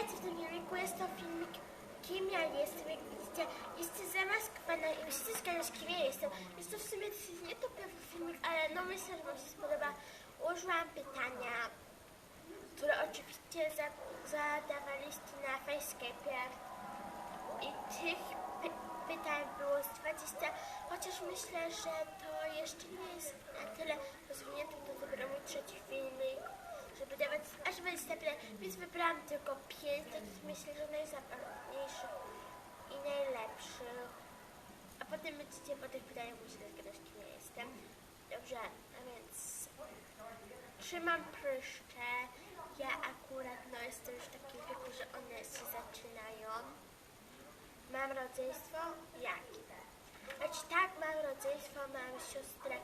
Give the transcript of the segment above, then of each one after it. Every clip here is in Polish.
Witajcie w tym filmiku, jest to filmik kim ja jestem, jak widzicie, jest zamaskowana i że kim ja jestem. Jest to w sumie dosyć nietypowy filmik, ale no myślę, że wam się spodoba. Ułożyłam pytania, które oczywiście za, zadawaliście na Facecape'ie i tych py, pytań było z 20, chociaż myślę, że to jeszcze nie jest tylko 5 takich myślę, że najzabawniejszych i najlepszych. A potem będziecie po tych pytaniach musieli zgadać, kim ja jestem. Dobrze, a więc trzymam pryszcze. Ja akurat no jestem już w takim wieku, że one się zaczynają. Mam rodzeństwo? Jakie? Znaczy tak, mam rodzeństwo, mam siostrę,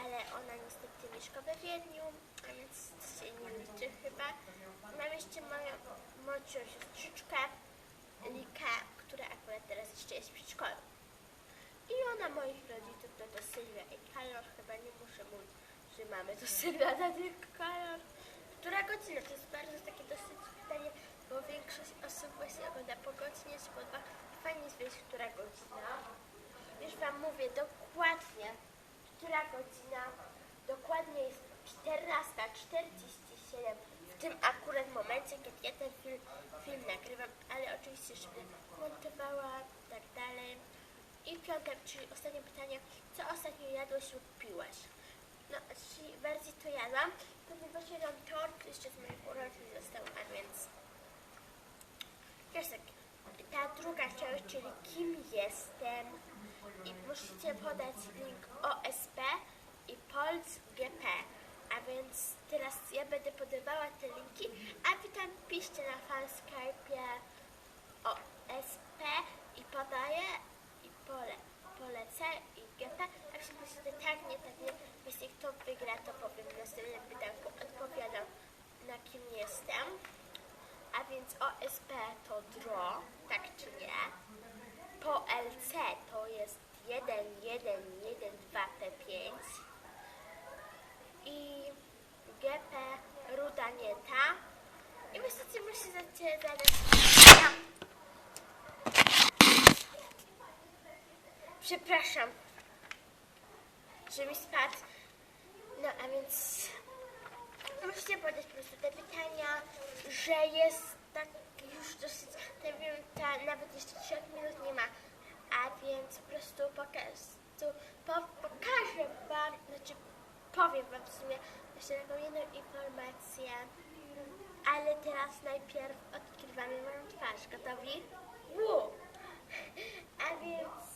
ale ona niestety mieszka we Wiedniu, a więc to się nie liczy chyba. Mam jeszcze moją młodszą siostrzyczkę, Likę, która akurat teraz jeszcze jest w przedszkolu. I ona moich rodziców to Sylwia i Karol, chyba nie muszę mówić, że mamy to Sylwia, to tylko Karol. Która godzina? To jest bardzo takie dosyć pytanie, bo większość osób właśnie ogląda po godzinie czy po dwa. Fajnie jest wiedzieć, która godzina. Już Wam mówię dokładnie, która godzina. Dokładnie jest 14.47 w tym akurat momencie, kiedy ja ten film, film nagrywam, ale oczywiście będę montowała i tak dalej. I piąte, czyli ostatnie pytanie, co ostatnio jadłeś lub piłeś? No, czyli bardziej to jadłam, ponieważ jadłam tort jeszcze z moich urodzin został, a więc tak, ta druga część, czyli kim jestem i musicie podać link OSP i Polc GP. A więc teraz ja będę podawała te linki, tam piszcie na fanskype'ie OSP i podaję i pole, polecę i GP, a jeśli piszecie tak, nie, tak, nie, jeśli kto wygra, to powiem w następnym pytanku, odpowiadam na kim jestem. A więc OSP to draw, tak czy nie? Po LC to jest 1, 1, 1, 2, P5. I GP ruda nie ta. I myślicie, Przepraszam, że mi spadł. No a więc Musicie podać po prostu te pytania, że jest tak już dosyć, nie wiem, ta, nawet jeszcze 3 minut nie ma, a więc po prostu pokażę, po, pokażę wam, znaczy powiem wam w sumie jeszcze taką jedną informację, ale teraz najpierw odkrywamy moją twarz. Gotowi? Woo! A więc